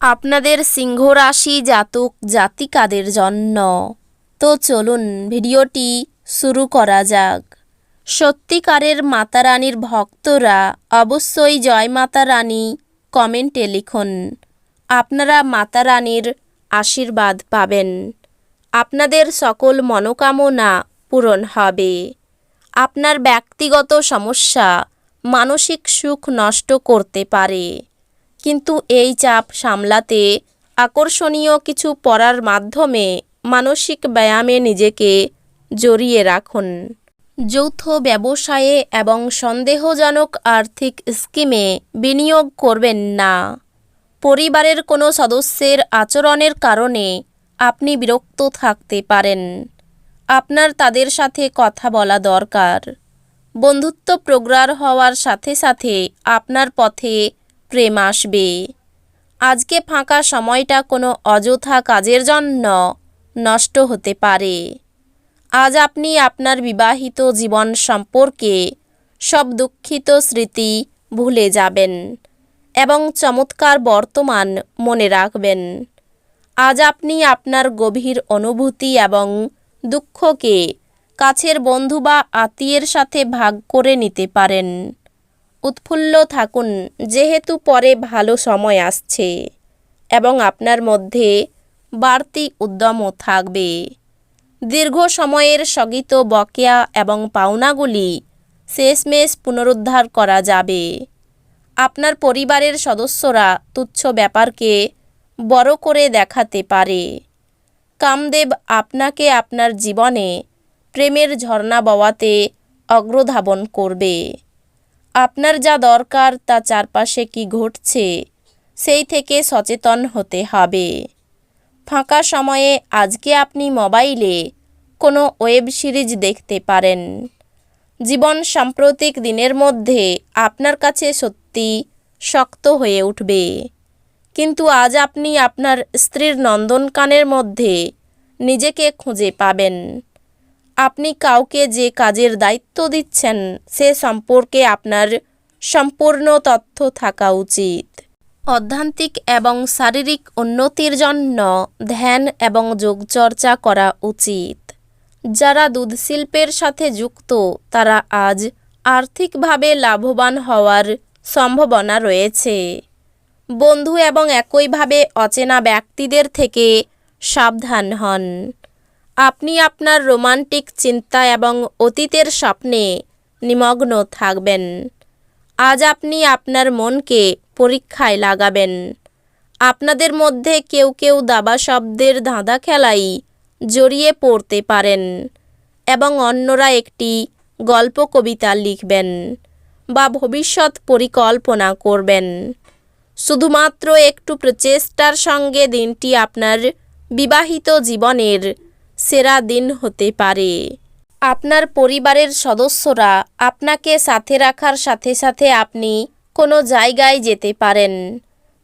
আপনাদের সিংহ রাশি জাতক জাতিকাদের জন্য। তো চলুন ভিডিওটি শুরু করা যাক। সত্যিকারের মাতা রানীর ভক্তরা অবশ্যই জয় মাতা রানী কমেন্টে লিখুন। আপনারা মাতা রানীর আশীর্বাদ পাবেন। আপনাদের সকল মনোকামনা পূরণ হবে। আপনার ব্যক্তিগত সমস্যা মানসিক সুখ নষ্ট করতে পারে। কিন্তু এই চাপ সামলাতে আকর্ষণীয় কিছু পড়ার মাধ্যমে মানসিক ব্যায়ামে নিজেকে জড়িয়ে রাখুন। যৌথ ব্যবসায়ে এবং সন্দেহজনক আর্থিক স্কিমে বিনিয়োগ করবেন না। পরিবারের কোনো সদস্যের আচরণের কারণে আপনি বিরক্ত থাকতে পারেন। আপনার তাদের সাথে কথা বলা দরকার। বন্ধুত্ব প্রগাঢ় হওয়ার সাথে সাথে আপনার পথে প্রেম আসবে। আজকে ফাঁকা সময়টা কোনো অযথা কাজের জন্য নষ্ট হতে পারে। আজ আপনি আপনার বিবাহিত জীবন সম্পর্কে সব দুঃখিত স্মৃতি ভুলে যাবেন এবং চমৎকার বর্তমান মনে রাখবেন। আজ আপনি আপনার গভীর অনুভূতি এবং দুঃখকে কাছের বন্ধু বা আত্মীয়ের সাথে ভাগ করে নিতে পারেন। উৎফুল্ল থাকুন, যেহেতু পরে ভালো সময় আসছে এবং আপনার মধ্যে বাড়তি উদ্যমও থাকবে। দীর্ঘ সময়ের স্থগিত বকেয়া এবং পাওনাগুলি শেষমেশ পুনরুদ্ধার করা যাবে। আপনার পরিবারের সদস্যরা তুচ্ছ ব্যাপারকে বড় করে দেখাতে পারে। কামদেব আপনাকে আপনার জীবনে প্রেমের ঝর্ণা বওয়াতে অগ্রধাবন করবে। আপনার যা দরকার তা চারপাশে কি ঘটছে, সেই থেকে সচেতন হতে হবে। ফাঁকা সময়ে আজকে আপনি মোবাইলে কোনো ওয়েব সিরিজ দেখতে পারেন। জীবন সাম্প্রতিক দিনের মধ্যে আপনার কাছে সত্যি শক্ত হয়ে উঠবে। কিন্তু আজ আপনি আপনার স্ত্রীর নন্দনকানের মধ্যে নিজেকে খুঁজে পাবেন। আপনি কাউকে যে কাজের দায়িত্ব দিচ্ছেন, সে সম্পর্কে আপনার সম্পূর্ণ তথ্য থাকা উচিত। অধ্যান্তিক এবং শারীরিক উন্নতির জন্য ধ্যান এবং যোগচর্চা করা উচিত। যারা দুধ শিল্পের সাথে যুক্ত, তারা আজ আর্থিকভাবে লাভবান হওয়ার সম্ভাবনা রয়েছে। বন্ধু এবং একইভাবে অচেনা ব্যক্তিদের থেকে সাবধান হন। আপনি আপনার রোমান্টিক চিন্তা এবং অতীতের স্বপ্নে নিমগ্ন থাকবেন। আজ আপনি আপনার মনকে পরীক্ষায় লাগাবেন। আপনাদের মধ্যে কেউ কেউ দাবা শব্দের ধাঁধা খেলাই জড়িয়ে পড়তে পারেন এবং অন্যরা একটি গল্প কবিতা লিখবেন বা ভবিষ্যৎ পরিকল্পনা করবেন। শুধুমাত্র একটু প্রচেষ্টার সঙ্গে দিনটি আপনার বিবাহিত জীবনের সেরা দিন হতে পারে। আপনার পরিবারের সদস্যরা আপনাকে সাথে রাখার সাথে সাথে আপনি কোনো জায়গায় যেতে পারেন।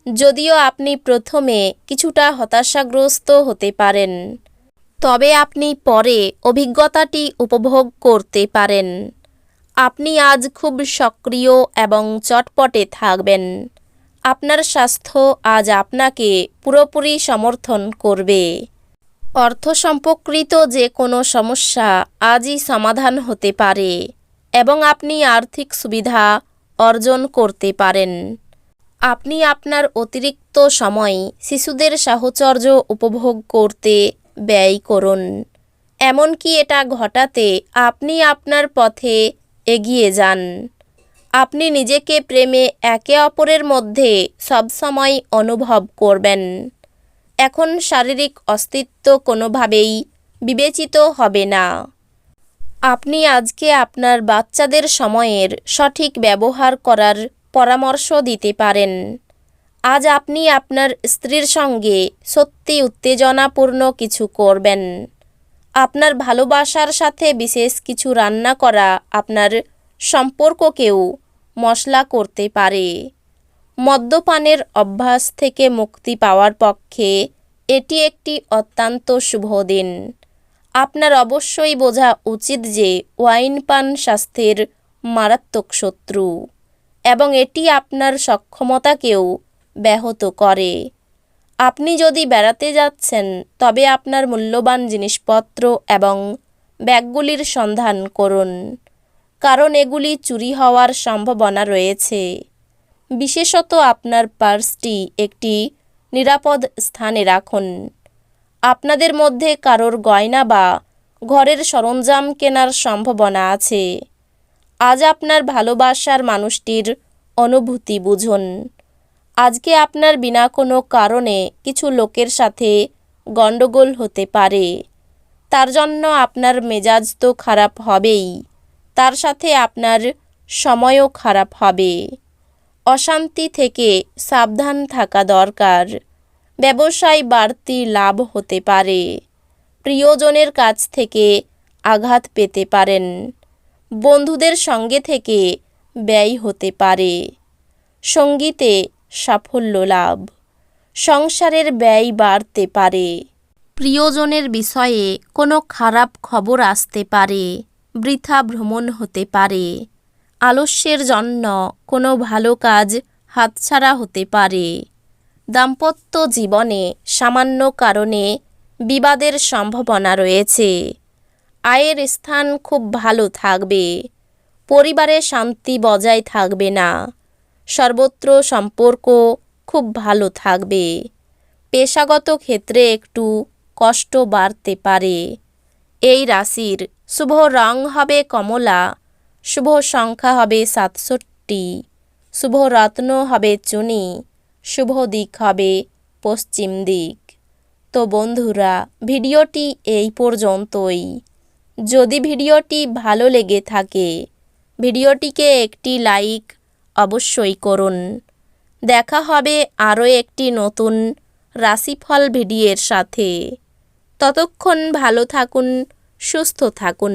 যদিও আপনি প্রথমে কিছুটা হতাশাগ্রস্ত হতে পারেন। তবে আপনি পরে অভিজ্ঞতাটি উপভোগ করতে পারেন। আপনি আজ খুব সক্রিয় এবং চটপটে থাকবেন। আপনার স্বাস্থ্য আজ আপনাকে পুরোপুরি সমর্থন করবে। অর্থ সম্পর্কিত যে কোনো সমস্যা আজই সমাধান হতে পারে এবং আপনি আর্থিক সুবিধা অর্জন করতে পারেন। আপনি আপনার অতিরিক্ত সময় শিশুদের সাহচর্য উপভোগ করতে ব্যয় করুন। এমনকি এটা ঘটাতে আপনি আপনার পথে এগিয়ে যান। আপনি নিজেকে প্রেমে একে অপরের মধ্যে সবসময় অনুভব করবেন। এখন শারীরিক অস্তিত্ব কোনোভাবেই বিবেচিত হবে না। আপনি আজকে আপনার বাচ্চাদের সময়ের সঠিক ব্যবহার করার পরামর্শ দিতে পারেন। আজ আপনি আপনার স্ত্রীর সঙ্গে সত্যি উত্তেজনাপূর্ণ কিছু করবেন। আপনার ভালোবাসার সাথে বিশেষ কিছু রান্না করা আপনার সম্পর্ককেও মশলা করতে পারে। মদ্যপানের অভ্যাস থেকে মুক্তি পাওয়ার পক্ষে এটি একটি অত্যন্ত শুভ দিন। আপনার অবশ্যই বোঝা উচিত যে ওয়াইন পান স্বাস্থ্যের মারাত্মক শত্রু এবং এটি আপনার সক্ষমতাকেও ব্যাহত করে। আপনি যদি বেড়াতে যাচ্ছেন, তবে আপনার মূল্যবান জিনিসপত্র এবং ব্যাগগুলির সন্ধান করুন, কারণ এগুলি চুরি হওয়ার সম্ভাবনা রয়েছে। বিশেষত আপনার পার্সটি একটি নিরাপদ স্থানে রাখুন। আপনাদের মধ্যে কারোর গয়না বা ঘরের সরঞ্জাম কেনার সম্ভাবনা আছে। আজ আপনার ভালোবাসার মানুষটির অনুভূতি বুঝুন। আজকে আপনার বিনা কোনো কারণে কিছু লোকের সাথে গণ্ডগোল হতে পারে। তার জন্য আপনার মেজাজ তো খারাপ হবেই। তার সাথে আপনার সময়ও খারাপ হবে। অশান্তি থেকে সাবধান থাকা দরকার। ব্যবসায় বাড়তি লাভ হতে পারে। প্রিয়জনের কাছ থেকে আঘাত পেতে পারেন। বন্ধুদের সঙ্গে থেকে ব্যয় হতে পারে। সঙ্গীতে সাফল্য লাভ। সংসারের ব্যয় বাড়তে পারে। প্রিয়জনের বিষয়ে কোনো খারাপ খবর আসতে পারে। বৃথা ভ্রমণ হতে পারে। আলস্যের জন্য কোনো ভালো কাজ হাতছাড়া হতে পারে। দাম্পত্য জীবনে সামান্য কারণে বিবাদের সম্ভাবনা রয়েছে। আয়ের স্থান খুব ভালো থাকবে। পরিবারে শান্তি বজায় থাকবে না। সর্বত্র সম্পর্ক খুব ভালো থাকবে। পেশাগত ক্ষেত্রে একটু কষ্ট বাড়তে পারে। এই রাশির শুভ রং হবে কমলা শুভ সংখ্যা হবে সাতষট্টি, শুভ রত্ন হবে চুনি, শুভ দিক হবে পশ্চিম দিক। তো বন্ধুরা, ভিডিওটি এই পর্যন্তই। যদি ভিডিওটি ভালো লেগে থাকে, ভিডিওটিকে একটি লাইক অবশ্যই করুন। দেখা হবে আরও একটি নতুন রাশিফল ভিডিওর সাথে। ততক্ষণ ভালো থাকুন, সুস্থ থাকুন।